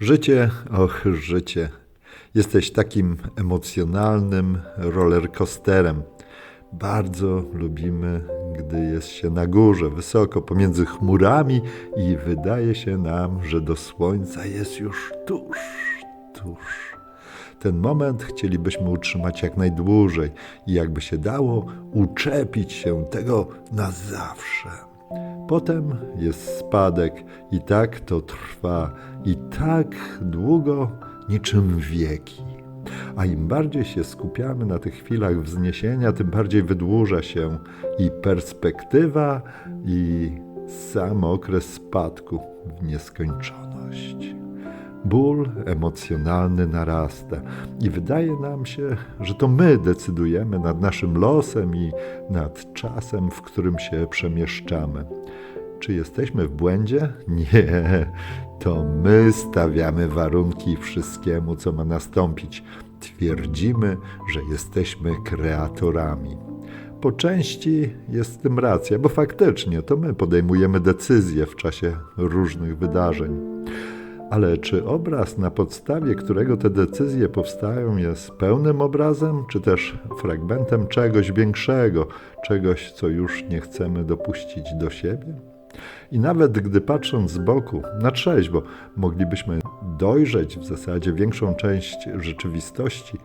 Życie, och, życie. Jesteś takim emocjonalnym rollercoasterem. Bardzo lubimy, gdy jest się na górze, wysoko pomiędzy chmurami i wydaje się nam, że do słońca jest już tuż, tuż. Ten moment chcielibyśmy utrzymać jak najdłużej i jakby się dało, uczepić się tego na zawsze. Potem jest spadek i tak to trwa i tak długo niczym wieki. A im bardziej się skupiamy na tych chwilach wzniesienia, tym bardziej wydłuża się i perspektywa, i sam okres spadku w nieskończoność. Ból emocjonalny narasta i wydaje nam się, że to my decydujemy nad naszym losem i nad czasem, w którym się przemieszczamy. Czy jesteśmy w błędzie? Nie, to my stawiamy warunki wszystkiemu, co ma nastąpić. Twierdzimy, że jesteśmy kreatorami. Po części jest w tym racja, bo faktycznie to my podejmujemy decyzje w czasie różnych wydarzeń. Ale czy obraz, na podstawie którego te decyzje powstają, jest pełnym obrazem, czy też fragmentem czegoś większego, czegoś, co już nie chcemy dopuścić do siebie? I nawet gdy patrząc z boku, na trzeźwo, moglibyśmy dojrzeć w zasadzie większą część rzeczywistości,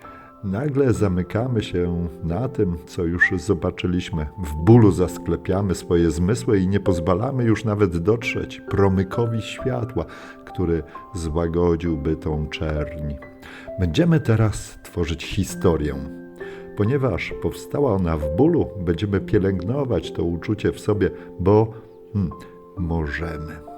nagle zamykamy się na tym, co już zobaczyliśmy. W bólu zasklepiamy swoje zmysły i nie pozwalamy już nawet dotrzeć promykowi światła, który złagodziłby tą czerni. Będziemy teraz tworzyć historię. Ponieważ powstała ona w bólu, będziemy pielęgnować to uczucie w sobie, bo hmm, możemy.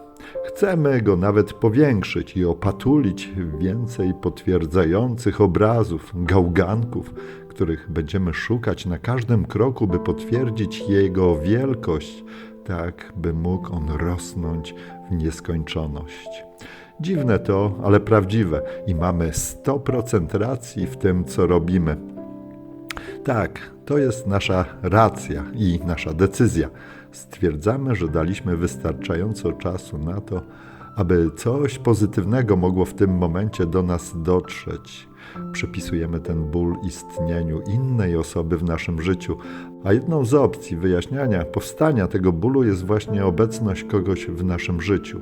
Chcemy go nawet powiększyć i opatulić więcej potwierdzających obrazów, gałganków, których będziemy szukać na każdym kroku, by potwierdzić jego wielkość, tak by mógł on rosnąć w nieskończoność. Dziwne to, ale prawdziwe i mamy 100% racji w tym, co robimy. Tak, to jest nasza racja i nasza decyzja. Stwierdzamy, że daliśmy wystarczająco czasu na to, aby coś pozytywnego mogło w tym momencie do nas dotrzeć. Przypisujemy ten ból istnieniu innej osoby w naszym życiu, a jedną z opcji wyjaśniania powstania tego bólu jest właśnie obecność kogoś w naszym życiu.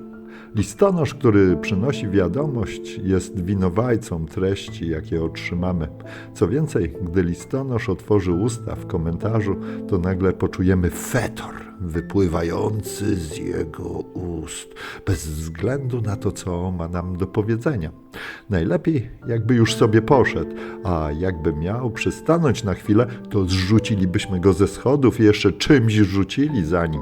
Listonosz, który przynosi wiadomość, jest winowajcą treści, jakie otrzymamy. Co więcej, gdy listonosz otworzy usta w komentarzu, to nagle poczujemy fetor wypływający z jego ust, bez względu na to, co ma nam do powiedzenia. Najlepiej, jakby już sobie poszedł, a jakby miał przystanąć na chwilę, to zrzucilibyśmy go ze schodów i jeszcze czymś rzucili za nim.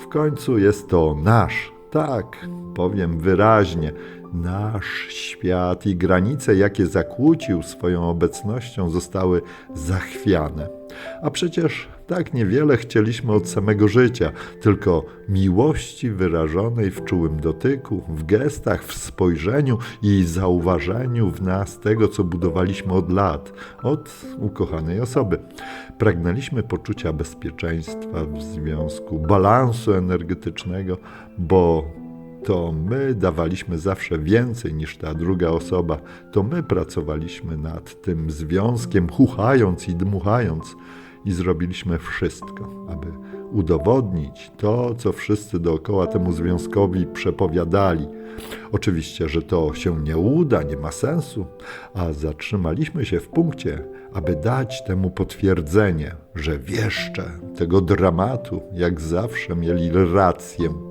W końcu jest to nasz, tak, powiem wyraźnie, nasz świat i granice, jakie zakłócił swoją obecnością, zostały zachwiane. A przecież tak niewiele chcieliśmy od samego życia, tylko miłości wyrażonej w czułym dotyku, w gestach, w spojrzeniu i zauważeniu w nas tego, co budowaliśmy od lat, od ukochanej osoby. Pragnęliśmy poczucia bezpieczeństwa w związku, balansu energetycznego, bo to my dawaliśmy zawsze więcej niż ta druga osoba. To my pracowaliśmy nad tym związkiem, chuchając i dmuchając, i zrobiliśmy wszystko, aby udowodnić to, co wszyscy dookoła temu związkowi przepowiadali. Oczywiście, że to się nie uda, nie ma sensu, a zatrzymaliśmy się w punkcie, aby dać temu potwierdzenie, że wieszcze tego dramatu, jak zawsze, mieli rację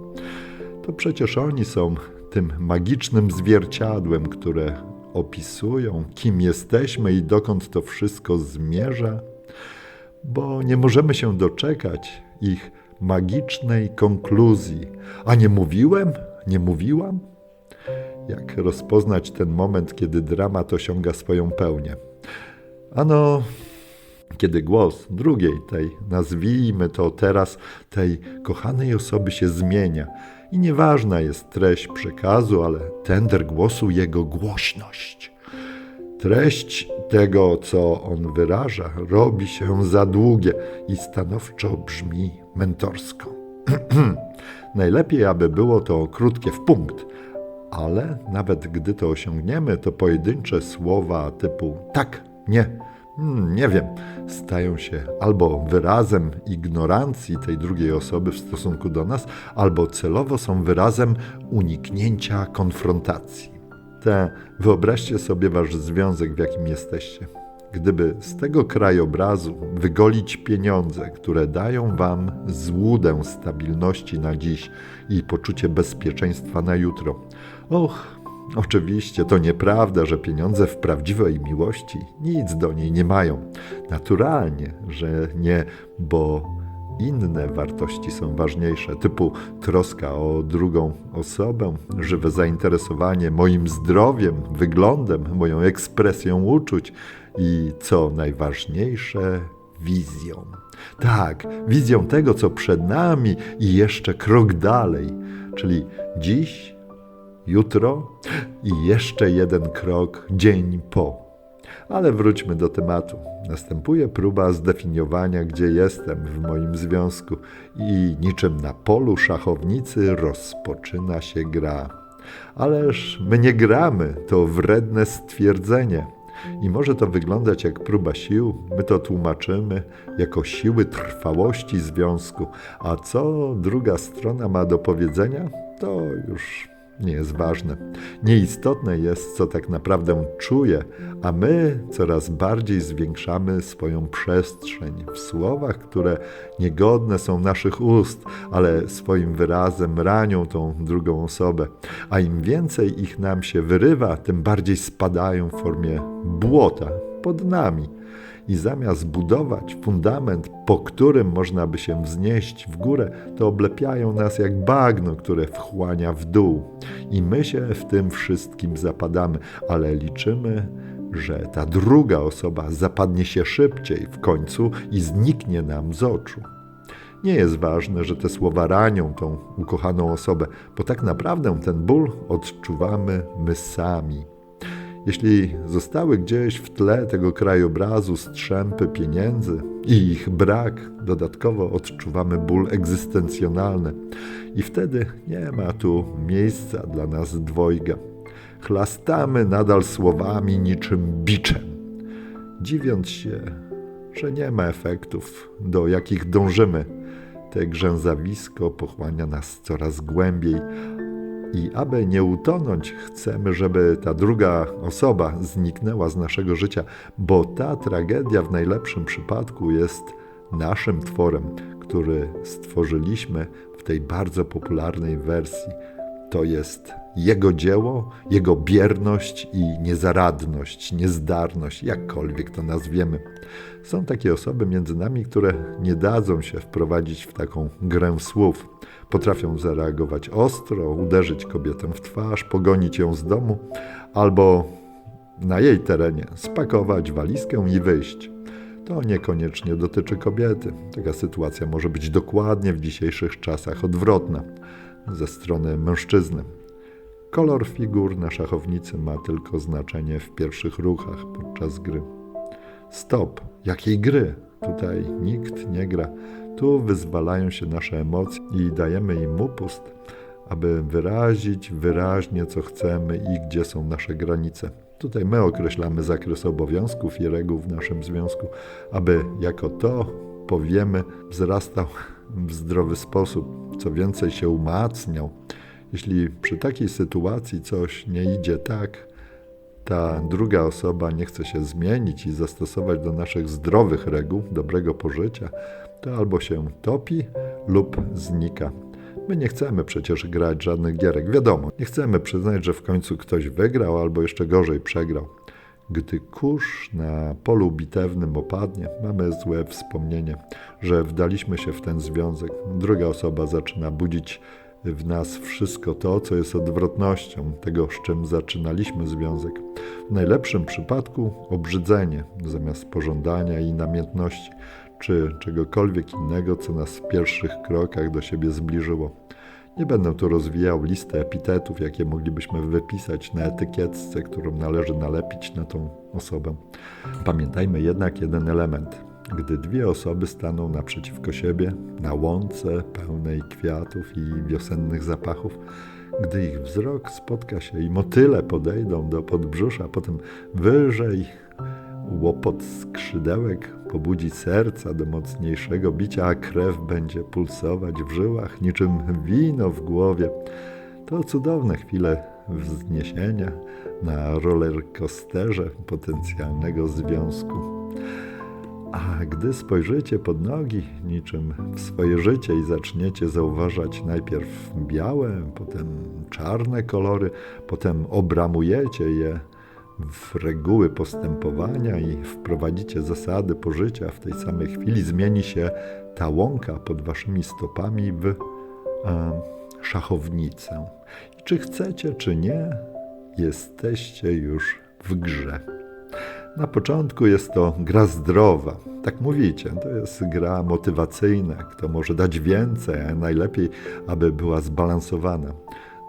to przecież oni są tym magicznym zwierciadłem, które opisują, kim jesteśmy i dokąd to wszystko zmierza, bo nie możemy się doczekać ich magicznej konkluzji. A nie mówiłem? Nie mówiłam? Jak rozpoznać ten moment, kiedy dramat osiąga swoją pełnię? Ano, kiedy głos drugiej, tej, nazwijmy to teraz, tej kochanej osoby się zmienia i nieważna jest treść przekazu, ale tender głosu, jego głośność. Treść tego, co on wyraża, robi się za długie i stanowczo brzmi mentorsko. Najlepiej, aby było to krótkie w punkt, Ale nawet gdy to osiągniemy, to pojedyncze słowa typu tak, nie, hmm, nie wiem, stają się albo wyrazem ignorancji tej drugiej osoby w stosunku do nas, albo celowo są wyrazem uniknięcia konfrontacji. Te, wyobraźcie sobie wasz związek, w jakim jesteście. Gdyby z tego krajobrazu wygolić pieniądze, które dają wam złudę stabilności na dziś i poczucie bezpieczeństwa na jutro. Och, oczywiście to nieprawda, że pieniądze w prawdziwej miłości nic do niej nie mają. Naturalnie, że nie, bo inne wartości są ważniejsze, typu troska o drugą osobę, żywe zainteresowanie moim zdrowiem, wyglądem, moją ekspresją uczuć i co najważniejsze, wizją. Tak, wizją tego, co przed nami i jeszcze krok dalej, czyli dziś, jutro i jeszcze jeden krok dzień po. Ale wróćmy do tematu. Następuje próba zdefiniowania, gdzie jestem w moim związku, i niczym na polu szachownicy rozpoczyna się gra. Ależ my nie gramy, to wredne stwierdzenie. I może to wyglądać jak próba sił, my to tłumaczymy jako siły trwałości związku, a co druga strona ma do powiedzenia, to już nie jest ważne. Nieistotne jest, co tak naprawdę czuje, a my coraz bardziej zwiększamy swoją przestrzeń w słowach, które niegodne są naszych ust, ale swoim wyrazem ranią tą drugą osobę. A im więcej ich nam się wyrywa, tym bardziej spadają w formie błota pod nami i zamiast budować fundament, po którym można by się wznieść w górę, to oblepiają nas jak bagno, które wchłania w dół. I my się w tym wszystkim zapadamy, ale liczymy, że ta druga osoba zapadnie się szybciej w końcu i zniknie nam z oczu. Nie jest ważne, że te słowa ranią tą ukochaną osobę, bo tak naprawdę ten ból odczuwamy my sami. Jeśli zostały gdzieś w tle tego krajobrazu strzępy pieniędzy i ich brak, dodatkowo odczuwamy ból egzystencjonalny. I wtedy nie ma tu miejsca dla nas dwojga. Chlastamy nadal słowami niczym biczem, dziwiąc się, że nie ma efektów, do jakich dążymy. Te grzęzawisko pochłania nas coraz głębiej, i aby nie utonąć, chcemy, żeby ta druga osoba zniknęła z naszego życia, bo ta tragedia w najlepszym przypadku jest naszym tworem, który stworzyliśmy w tej bardzo popularnej wersji. To jest jego dzieło, jego bierność i niezaradność, niezdarność, jakkolwiek to nazwiemy. Są takie osoby między nami, które nie dadzą się wprowadzić w taką grę słów. Potrafią zareagować ostro, uderzyć kobietę w twarz, pogonić ją z domu albo na jej terenie spakować walizkę i wyjść. To niekoniecznie dotyczy kobiety. Taka sytuacja może być dokładnie w dzisiejszych czasach odwrotna ze strony mężczyzny. Kolor figur na szachownicy ma tylko znaczenie w pierwszych ruchach podczas gry. Stop! Jakiej gry? Tutaj nikt nie gra. Tu wyzwalają się nasze emocje i dajemy im upust, aby wyrazić wyraźnie, co chcemy i gdzie są nasze granice. Tutaj my określamy zakres obowiązków i reguł w naszym związku, aby jako to powiemy, wzrastał w zdrowy sposób, co więcej się umacniał. Jeśli przy takiej sytuacji coś nie idzie tak, ta druga osoba nie chce się zmienić i zastosować do naszych zdrowych reguł, dobrego pożycia, to albo się topi lub znika. My nie chcemy przecież grać żadnych gierek, wiadomo, nie chcemy przyznać, że w końcu ktoś wygrał albo jeszcze gorzej przegrał. Gdy kurz na polu bitewnym opadnie, mamy złe wspomnienie, że wdaliśmy się w ten związek. Druga osoba zaczyna budzić w nas wszystko to, co jest odwrotnością tego, z czym zaczynaliśmy związek. W najlepszym przypadku obrzydzenie zamiast pożądania i namiętności, czy czegokolwiek innego, co nas w pierwszych krokach do siebie zbliżyło. Nie będę tu rozwijał listy epitetów, jakie moglibyśmy wypisać na etykietce, którą należy nalepić na tą osobę. Pamiętajmy jednak jeden element. Gdy dwie osoby staną naprzeciwko siebie na łące pełnej kwiatów i wiosennych zapachów, gdy ich wzrok spotka się i motyle podejdą do podbrzusza, potem wyżej łopot skrzydełek pobudzi serca do mocniejszego bicia, a krew będzie pulsować w żyłach niczym wino w głowie. To cudowne chwile wzniesienia na rollercoasterze potencjalnego związku. A gdy spojrzycie pod nogi, niczym w swoje życie i zaczniecie zauważać najpierw białe, potem czarne kolory, potem obramujecie je w reguły postępowania i wprowadzicie zasady pożycia, w tej samej chwili zmieni się ta łąka pod waszymi stopami w e, szachownicę. Czy chcecie, czy nie, jesteście już w grze. Na początku jest to gra zdrowa. Tak mówicie, to jest gra motywacyjna. Kto może dać więcej, a najlepiej, aby była zbalansowana.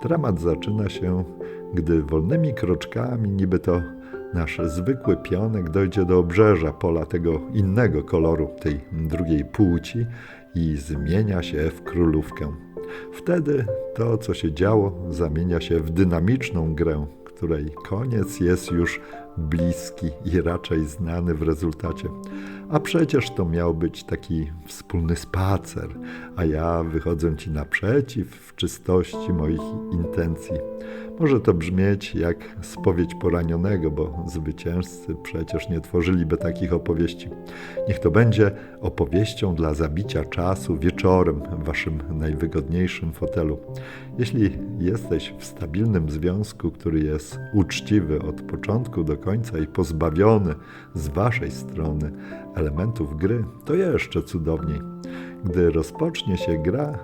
Dramat zaczyna się, gdy wolnymi kroczkami, niby to nasz zwykły pionek, dojdzie do obrzeża pola tego innego koloru, tej drugiej płci i zmienia się w królówkę. Wtedy to, co się działo, zamienia się w dynamiczną grę, której koniec jest już bliski i raczej znany w rezultacie. A przecież to miał być taki wspólny spacer, a ja wychodzę ci naprzeciw w czystości moich intencji. Może to brzmieć jak spowiedź poranionego, bo zwycięzcy przecież nie tworzyliby takich opowieści. Niech to będzie opowieścią dla zabicia czasu wieczorem w waszym najwygodniejszym fotelu. Jeśli jesteś w stabilnym związku, który jest uczciwy od początku do końca i pozbawiony z waszej strony elementów gry, to jeszcze cudowniej. Gdy rozpocznie się gra,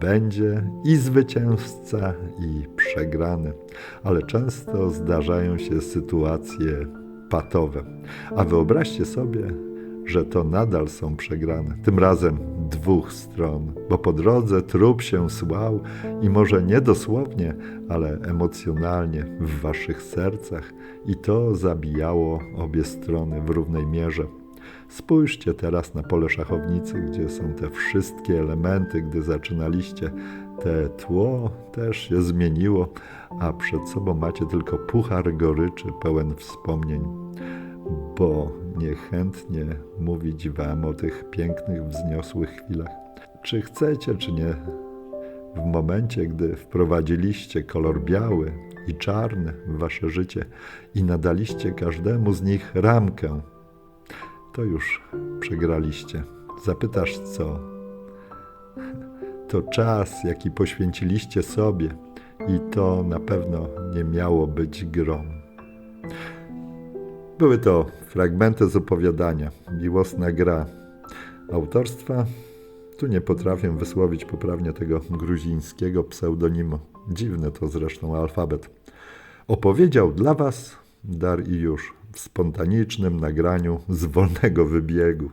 będzie i zwycięzca, i przegrany, ale często zdarzają się sytuacje patowe. A wyobraźcie sobie, że to nadal są przegrane, tym razem dwóch stron, bo po drodze trup się słał i może nie dosłownie, ale emocjonalnie w waszych sercach, i to zabijało obie strony w równej mierze. Spójrzcie teraz na pole szachownicy, gdzie są te wszystkie elementy, gdy zaczynaliście. Te tło też się zmieniło, a przed sobą macie tylko puchar goryczy pełen wspomnień, bo niechętnie mówić wam o tych pięknych, wzniosłych chwilach. Czy chcecie, czy nie, w momencie, gdy wprowadziliście kolor biały i czarny w wasze życie i nadaliście każdemu z nich ramkę, to już przegraliście. Zapytasz co? To czas, jaki poświęciliście sobie, i to na pewno nie miało być grą. Były to fragmenty z opowiadania, miłosna gra autorstwa. Tu nie potrafię wysłowić poprawnie tego gruzińskiego pseudonimu. Dziwny to zresztą alfabet. Opowiedział dla Was Dar i już spontanicznym nagraniu z wolnego wybiegu.